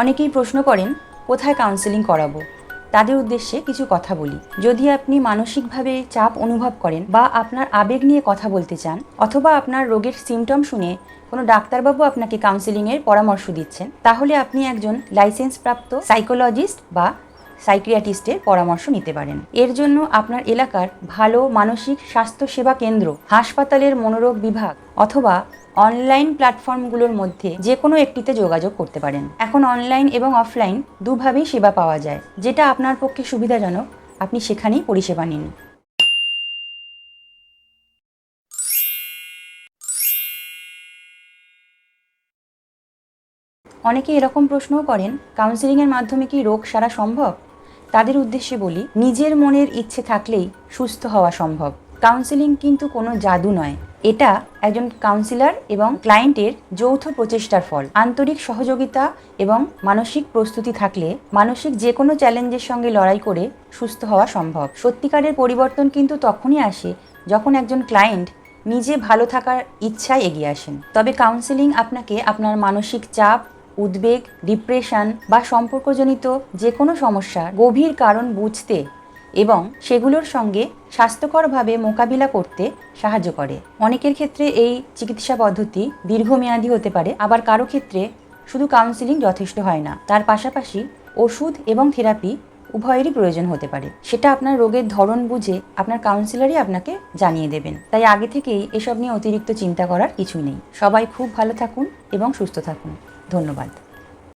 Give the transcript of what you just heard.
অনেকেই প্রশ্ন করেন, কোথায় কাউন্সেলিং করাবো? তাদের উদ্দেশ্যে কিছু কথা বলি। যদি আপনি মানসিকভাবে চাপ অনুভব করেন বা আপনার আবেগ নিয়ে কথা বলতে চান, অথবা আপনার রোগের সিমটম শুনে কোনো ডাক্তারবাবু আপনাকে কাউন্সেলিংয়ের পরামর্শ দিচ্ছেন, তাহলে আপনি একজন লাইসেন্সপ্রাপ্ত সাইকোলজিস্ট বা সাইক্রিয়াটিস্টের পরামর্শ নিতে পারেন। এর জন্য আপনার এলাকার ভালো মানসিক স্বাস্থ্য সেবা কেন্দ্র, হাসপাতালের মনোরোগ বিভাগ অথবা অনলাইন প্ল্যাটফর্মগুলোর মধ্যে যে কোনো একটিতে যোগাযোগ করতে পারেন। এখন অনলাইন এবং অফলাইন দুভাবেই সেবা পাওয়া যায়। যেটা আপনার পক্ষে সুবিধাজনক, আপনি সেখানেই পরিষেবা নিন। অনেকে এরকম প্রশ্নও করেন কাউন্সেলিংয়ের মাধ্যমে কি রোগ সারা সম্ভব? তাদের উদ্দেশ্যে বলি, নিজের মনের ইচ্ছে থাকলেই সুস্থ হওয়া সম্ভব। কাউন্সেলিং কিন্তু কোনো জাদু নয়। এটা একজন কাউন্সিলর এবং ক্লায়েন্টের যৌথ প্রচেষ্টার ফল। আন্তরিক সহযোগিতা এবং মানসিক প্রস্তুতি থাকলে মানসিক যে কোনো চ্যালেঞ্জের সঙ্গে লড়াই করে সুস্থ হওয়া সম্ভব। সত্যিকারের পরিবর্তন কিন্তু তখনই আসে যখন একজন ক্লায়েন্ট নিজে ভালো থাকার ইচ্ছায় এগিয়ে আসেন। তবে কাউন্সেলিং আপনাকে আপনার মানসিক চাপ উদ্বেগ ডিপ্রেশন বা সম্পর্কজনিত যে কোনো সমস্যার গভীর কারণ বুঝতে এবং সেগুলোর সঙ্গে স্বাস্থ্যকরভাবে মোকাবিলা করতে সাহায্য করে। অনেকের ক্ষেত্রে এই চিকিৎসা পদ্ধতি দীর্ঘমেয়াদী হতে পারে, আবার কারও ক্ষেত্রে শুধু কাউন্সিলিং যথেষ্ট হয় না। তার পাশাপাশি ওষুধ এবং থেরাপি উভয়েরই প্রয়োজন হতে পারে। সেটা আপনার রোগের ধরন বুঝে আপনার কাউন্সিলারই আপনাকে জানিয়ে দেবেন। তাই আগে থেকেই এসব নিয়ে অতিরিক্ত চিন্তা করার কিছুই নেই। সবাই খুব ভালো থাকুন এবং সুস্থ থাকুন। ধন্যবাদ।